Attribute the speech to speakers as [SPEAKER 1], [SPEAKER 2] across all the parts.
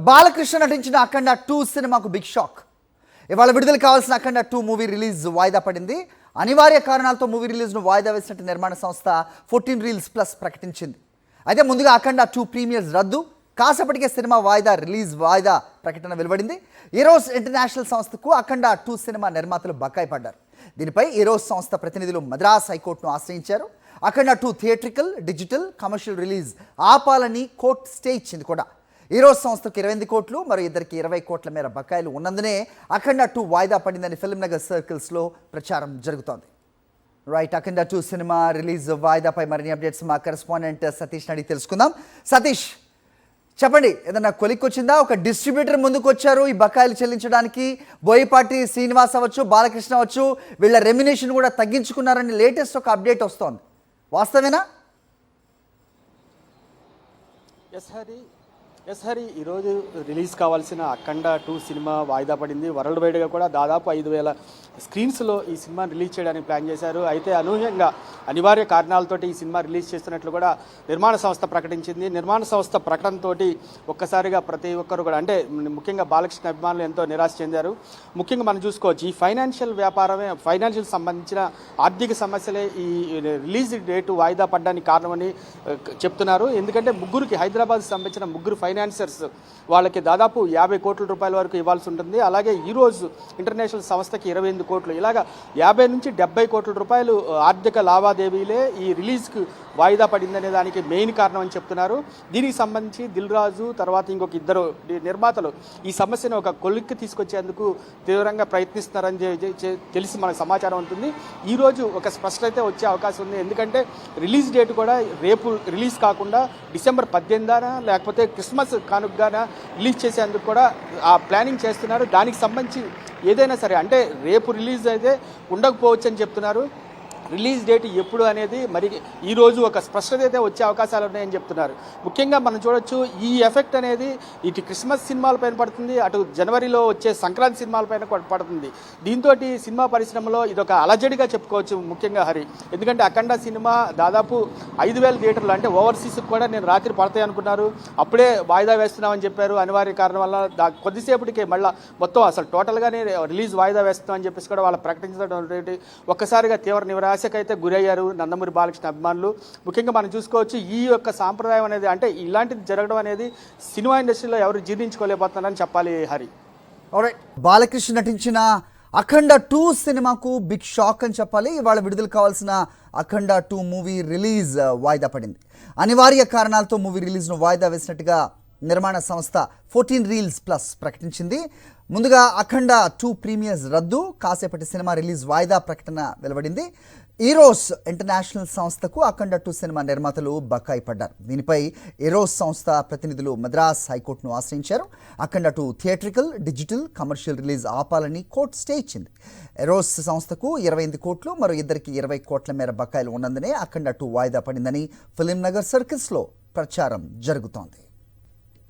[SPEAKER 1] బాలకృష్ణ నటించిన అఖండ టూ సినిమాకు big shock. ఇవాళ విడుదల కావాల్సిన అఖండ టూ మూవీ రిలీజ్ వాయిదా పడింది. అనివార్య కారణాలతో మూవీ రిలీజ్ను వాయిదా వేసినట్టు నిర్మాణ సంస్థ ఫోర్టీన్ రీల్స్ ప్లస్ ప్రకటించింది. అయితే ముందుగా అఖండ టూ ప్రీమియర్స్ రద్దు. కాసేపటికే సినిమా వాయిదా రిలీజ్ వాయిదా ప్రకటన వెలువడింది. ఈరోస్ ఇంటర్నేషనల్ సంస్థకు అఖండ టూ సినిమా నిర్మాతలు బకాయి పడ్డారు. దీనిపై ఈరోస్ సంస్థ ప్రతినిధులు మద్రాస్ హైకోర్టును ఆశ్రయించారు. Akhanda two theatrical digital commercial release ఆపాలని కోర్టు స్టే ఇచ్చింది కూడా. ఈరోజు సంస్థకు ఇరవై ఎనిమిది కోట్లు మరో ఇద్దరికి ఇరవై కోట్ల మేర బకాయిలు ఉన్నందునే అఖండ టూ వాయిదా పడిందని ఫిల్మ్ నగర్ సర్కిల్స్లో ప్రచారం జరుగుతోంది. Right Akhanda two cinema release వాయిదాపై మరిన్ని అప్డేట్స్ మా కరెస్పాండెంట్ సతీష్ అడిగి తెలుసుకుందాం. సతీష్ చెప్పండి ఏదన్నా కొలిక్ వచ్చిందా ఒక డిస్ట్రిబ్యూటర్ ముందుకు వచ్చారు ఈ బకాయిలు చెల్లించడానికి. బోయపాటి శ్రీనివాస్ అవ్వచ్చు బాలకృష్ణ అవ్వచ్చు వీళ్ళ రెమ్యునేషన్ కూడా తగ్గించుకున్నారని లేటెస్ట్ ఒక అప్డేట్ వస్తోంది. వాస్తవేనా?
[SPEAKER 2] ఎస్ హరి ఎస్ హరి ఈరోజు రిలీజ్ కావాల్సిన అఖండ టూ సినిమా వాయిదా పడింది. వరల్డ్ వైడ్గా కూడా దాదాపు ఐదు వేల స్క్రీన్స్లో ఈ సినిమా రిలీజ్ చేయడానికి ప్లాన్ చేశారు. అయితే అనూహ్యంగా అనివార్య కారణాలతోటి ఈ సినిమా రిలీజ్ చేస్తున్నట్లు కూడా నిర్మాణ సంస్థ ప్రకటించింది. నిర్మాణ సంస్థ ప్రకటనతోటి ఒక్కసారిగా ప్రతి ఒక్కరు కూడా అంటే ముఖ్యంగా బాలకృష్ణ అభిమానులు ఎంతో నిరాశ చెందారు. ముఖ్యంగా మనం చూసుకోవచ్చు ఈ ఫైనాన్షియల్ వ్యాపారమే ఫైనాన్షియల్ సంబంధించిన ఆర్థిక సమస్యలే ఈ రిలీజ్ డేటు వాయిదా పడడానికి కారణమని చెప్తున్నారు. ఎందుకంటే ముగ్గురికి హైదరాబాద్ సంబంధించిన ముగ్గురు ఫైనాన్సర్స్ వాళ్ళకి దాదాపు యాభై కోట్ల రూపాయల వరకు ఇవ్వాల్సి ఉంటుంది. అలాగే ఈరోజు ఇంటర్నేషనల్ సంస్థకి ఇరవై ఎనిమిది కోట్లు. ఇలాగా యాభై నుంచి డెబ్బై కోట్ల రూపాయలు ఆర్థిక లావాదేవీలే ఈ రిలీజ్కి వాయిదా పడిందనే దానికి మెయిన్ కారణం అని చెప్తున్నారు. దీనికి సంబంధించి దిల్ రాజు తర్వాత ఇంకొక ఇద్దరు నిర్మాతలు ఈ సమస్యను ఒక కొలిక్కి తీసుకొచ్చేందుకు తీవ్రంగా ప్రయత్నిస్తున్నారని తెలిసి మనకు సమాచారం ఉంటుంది. ఈ రోజు ఒక స్పష్టత వచ్చే అవకాశం ఉంది. ఎందుకంటే రిలీజ్ డేట్ కూడా రేపు రిలీజ్ కాకుండా డిసెంబర్ పద్దెనిమిదిన లేకపోతే క్రిస్మస్ కానుకగాన రిలీజ్ చేసేందుకు కూడా ఆ ప్లానింగ్ చేస్తున్నారు. దానికి సంబంధించి ఏదైనా సరే అంటే రేపు రిలీజ్ అయితే ఉండకపోవచ్చు అని చెప్తున్నారు. రిలీజ్ డేట్ ఎప్పుడు అనేది మరి ఈ రోజు ఒక స్పష్టత అయితే వచ్చే అవకాశాలు ఉన్నాయని చెప్తున్నారు. ముఖ్యంగా మనం చూడొచ్చు ఈ ఎఫెక్ట్ అనేది ఇటు క్రిస్మస్ సినిమాల పైన పడుతుంది అటు జనవరిలో వచ్చే సంక్రాంతి సినిమాల పైన కూడా పడుతుంది. దీంతో సినిమా పరిశ్రమలో ఇదొక అలజడిగా చెప్పుకోవచ్చు ముఖ్యంగా హరి. ఎందుకంటే అఖండ సినిమా దాదాపు ఐదు వేల థియేటర్లు అంటే ఓవర్సీస్కి కూడా నేను రాత్రి పడతాయి అనుకున్నారు. అప్పుడే వాయిదా వేస్తున్నామని చెప్పారు. అనివార్య కారణం వల్ల దా కొద్దిసేపటికే మళ్ళీ మొత్తం అసలు టోటల్గానే రిలీజ్ వాయిదా వేస్తున్నామని చెప్పేసి కూడా వాళ్ళు ప్రకటించడం ఒక్కసారిగా తీవ్ర నిరాశకైతే గురయ్యారు నందమూరి బాలకృష్ణ అభిమానులు. ముఖ్యంగా మనం చూసుకోవచ్చు ఈ యొక్క సాంప్రదాయం అనేది అంటే ఇలాంటిది జరగడం అనేది సినిమా ఇండస్ట్రీలో ఎవరు జీర్ణించుకోలేకపోతున్నారని చెప్పాలి హరి.
[SPEAKER 1] బాలకృష్ణ నటించిన అఖండ టూ సినిమాకు బిగ్ షాక్ అని చెప్పాలి. ఇవాళ విడుదల కావాల్సిన Akhanda two movie release uh, వాయిదా పడింది. అనివార్య కారణాలతో మూవీ రిలీజ్ను వాయిదా వేసినట్టుగా నిర్మాణ సంస్థ ఫోర్టీన్ రీల్స్ ప్లస్ ప్రకటించింది. ముందుగా అఖండ టూ ప్రీమియర్స్ రద్దు కాసేపటి సినిమా రిలీజ్ వాయిదా ప్రకటన వెలువడింది. ఈరోస్ ఇంటర్నేషనల్ సంస్థకు అఖండ టూ సినిమా నిర్మాతలు బకాయి పడ్డారు. దీనిపై ఈరోస్ సంస్థ ప్రతినిధులు మద్రాస్ హైకోర్టును ఆశ్రయించారు. Akhanda two theatrical digital commercial release ఆపాలని కోర్టు స్టే ఇచ్చింది. ఎరోస్ సంస్థకు ఇరవై ఎనిమిది కోట్లు మరో ఇద్దరికి ఇరవై కోట్ల మేర బకాయిలు ఉన్నందునే అఖండ టూ వాయిదా పడిందని ఫిలిం నగర్ సర్కిల్స్లో ప్రచారం జరుగుతోంది.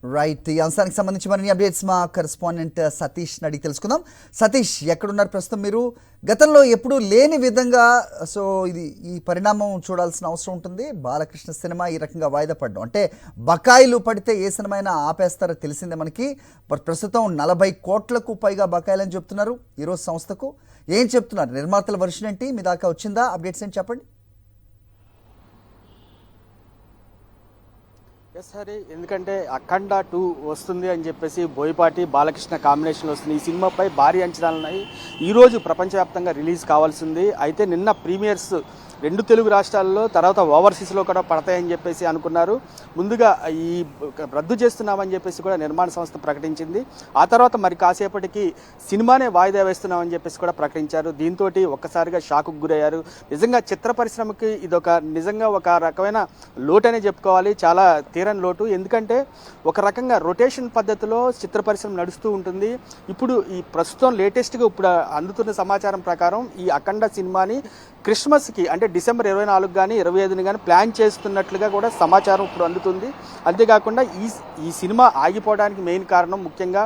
[SPEAKER 1] రైట్ ఈ అంశానికి సంబంధించి మరిన్ని అప్డేట్స్ మా కరెస్పాండెంట్ సతీష్ అడిగి తెలుసుకుందాం. సతీష్ ఎక్కడున్నారు ప్రస్తుతం మీరు? గతంలో ఎప్పుడూ లేని విధంగా సో ఇది ఈ పరిణామం చూడాల్సిన అవసరం ఉంటుంది. బాలకృష్ణ సినిమా ఈ రకంగా వాయిదా పడడం. అంటే బకాయిలు పడితే ఏ సినిమా అయినా ఆపేస్తారో తెలిసిందే మనకి. ప్రస్తుతం నలభై కోట్లకు పైగా బకాయిలు అని చెప్తున్నారు ఈరోజు సంస్థకు. ఏం చెప్తున్నారు? నిర్మాతల వర్షన్ ఏంటి? మీ దాకా వచ్చిందా? అప్డేట్స్ ఏంటి చెప్పండి.
[SPEAKER 2] ఎస్ ఎందుకంటే అఖండ టూ వస్తుంది అని చెప్పేసి బోయపాటి బాలకృష్ణ కాంబినేషన్ వస్తుంది. ఈ సినిమాపై భారీ అంచనాలు ఉన్నాయి ఈరోజు ప్రపంచవ్యాప్తంగా రిలీజ్ కావాల్సింది. అయితే నిన్న ప్రీమియర్స్ రెండు తెలుగు రాష్ట్రాల్లో తర్వాత ఓవర్సీస్లో కూడా పడతాయని చెప్పేసి అనుకున్నారు. ముందుగా ఈ రద్దు చేస్తున్నామని చెప్పేసి కూడా నిర్మాణ సంస్థ ప్రకటించింది. ఆ తర్వాత మరి కాసేపటికి సినిమానే వాయిదా వేస్తున్నామని చెప్పేసి కూడా ప్రకటించారు. దీంతో ఒక్కసారిగా షాకు గురయ్యారు. నిజంగా చిత్ర పరిశ్రమకి ఇదొక నిజంగా ఒక రకమైన లోటు అనే చెప్పుకోవాలి. చాలా తీరని లోటు. ఎందుకంటే ఒక రకంగా రొటేషన్ పద్ధతిలో చిత్ర పరిశ్రమ నడుస్తూ ఉంటుంది. ఇప్పుడు ఈ ప్రస్తుతం లేటెస్ట్గా ఇప్పుడు అందుతున్న సమాచారం ప్రకారం ఈ అఖండ సినిమాని క్రిస్మస్కి అంటే డిసెంబర్ ఇరవై నాలుగు కానీ ఇరవై ఐదుని కానీ ప్లాన్ చేస్తున్నట్లుగా కూడా సమాచారం ఇప్పుడు అందుతుంది. అంతేకాకుండా ఈ ఈ సినిమా ఆగిపోవడానికి మెయిన్ కారణం ముఖ్యంగా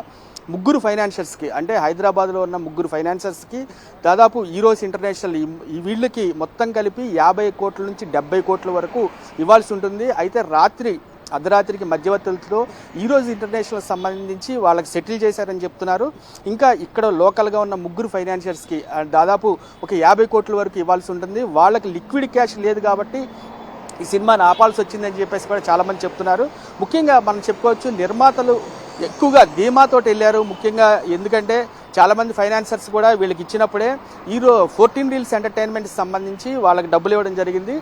[SPEAKER 2] ముగ్గురు ఫైనాన్షియర్స్కి అంటే హైదరాబాద్లో ఉన్న ముగ్గురు ఫైనాన్షియర్స్కి దాదాపు ఈరోస్ ఇంటర్నేషనల్ ఈ- ఈ వీళ్ళకి మొత్తం కలిపి యాభై కోట్ల నుంచి డెబ్బై కోట్ల వరకు ఇవ్వాల్సి ఉంటుంది. అయితే రాత్రి అర్ధరాత్రికి మధ్యవర్తులతో ఈరోజు ఇంటర్నేషనల్ సంబంధించి వాళ్ళకి సెటిల్ చేశారని చెప్తున్నారు. ఇంకా ఇక్కడ లోకల్గా ఉన్న ముగ్గురు ఫైనాన్షియర్స్కి దాదాపు ఒక యాభై కోట్ల వరకు ఇవ్వాల్సి ఉంటుంది. వాళ్ళకి లిక్విడ్ క్యాష్ లేదు కాబట్టి ఈ సినిమాని ఆపాల్సి వచ్చిందని చెప్పేసి కూడా చాలామంది చెప్తున్నారు. ముఖ్యంగా మనం చెప్పుకోవచ్చు నిర్మాతలు ఎక్కువగా ధీమాతోటి వెళ్ళారు. ముఖ్యంగా ఎందుకంటే చాలామంది ఫైనాన్సర్స్ కూడా వీళ్ళకి ఇచ్చినప్పుడే హీరో ఫోర్టీన్ రీల్స్ ఎంటర్టైన్మెంట్కి సంబంధించి వాళ్ళకి డబ్బులు ఇవ్వడం జరిగింది.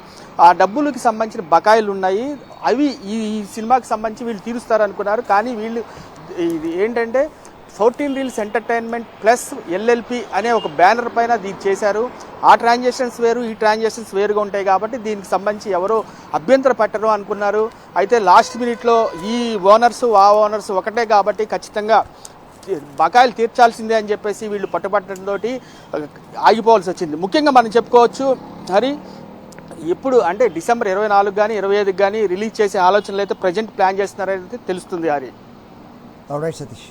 [SPEAKER 2] ఆ డబ్బులకి సంబంధించిన బకాయిలు ఉన్నాయి. అవి ఈ సినిమాకి సంబంధించి వీళ్ళు తీరుస్తారు అనుకున్నారు కానీ వీళ్ళు ఇది ఏంటంటే fourteen reels entertainment plus LLP అనే ఒక బ్యానర్ పైన దీన్ని చేశారు. ఆ ట్రాన్సాక్షన్స్ వేరు ఈ ట్రాన్సాక్షన్స్ వేరుగా ఉంటాయి కాబట్టి దీనికి సంబంధించి ఎవరో అభ్యంతర పెట్టరు అనుకున్నారు. అయితే లాస్ట్ మినిట్లో ఈ ఓనర్స్ ఆ ఓనర్స్ ఒకటే కాబట్టి ఖచ్చితంగా బకాయిలు తీర్చాల్సిందే అని చెప్పేసి వీళ్ళు పట్టుబట్టడంతో ఆగిపోవాల్సి వచ్చింది. ముఖ్యంగా మనం చెప్పుకోవచ్చు హరి ఎప్పుడు అంటే డిసెంబర్ ఇరవై నాలుగు కానీ ఇరవై ఐదుకి కానీ రిలీజ్ చేసే ఆలోచనలు అయితే ప్రజెంట్ ప్లాన్ చేస్తున్నారనేది తెలుస్తుంది హరి
[SPEAKER 1] రైట్ సతీష్